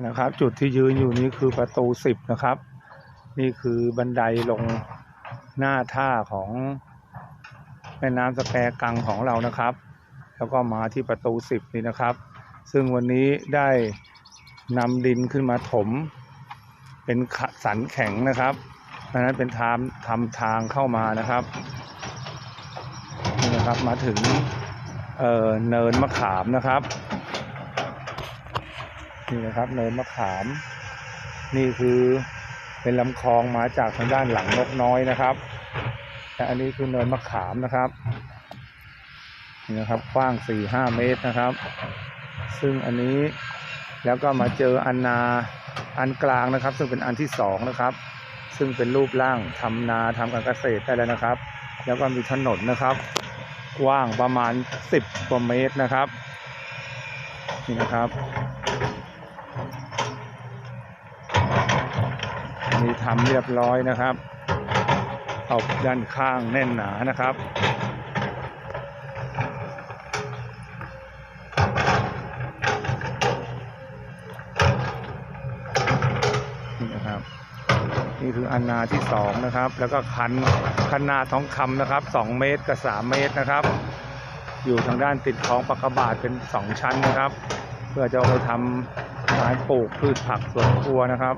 นะครับ จุดที่ยืนอยู่นี้คือประตูสิบนะครับ นี่คือบันไดลงหน้าท่าของแม่น้ำสแกกังของเรานะครับ แล้วก็มาที่ประตูสิบนี่นะครับ ซึ่งวันนี้ได้นำดินขึ้นมาถม เป็นสันแข็งนะครับดังนั้นเป็นทางทำทางเข้ามานะครับนี่นะครับมาถึงเเนินมะขามนะครับ นี่นะครับเนินมะขาม นี่คือเป็นลำคลองมาจากทางด้านหลังนกน้อยนะครับและอันนี้คือเนินมะขามนะครับนี่นะครับกว้างสี่ห้าเมตรนะครับ ซึ่งอันนี้แล้วก็มาเจออันนาอันกลางนะครับ ซึ่งเป็นอันที่สองนะครับ ซึ่งเป็นรูปร่างทำนาทำการเกษตรได้แล้วนะครับ แล้วก็มีถนนนะครับ กว้างประมาณสิบกว่าเมตรนะครับ นี่นะครับ มีทำเรียบร้อยนะครับตบด้านข้างแน่นหนานะครับนี่นะครับ นี่คืออันนาที่สองนะครับ แล้วก็คันคันนาท้องคำนะครับสองเมตรกับสามเมตรนะครับ อยู่ทางด้านติดคลองปากกบาทเป็นสองชั้นนะครับ เพื่อจะเอาไปทำการปลูกพืชผักสวนครัวนะครับ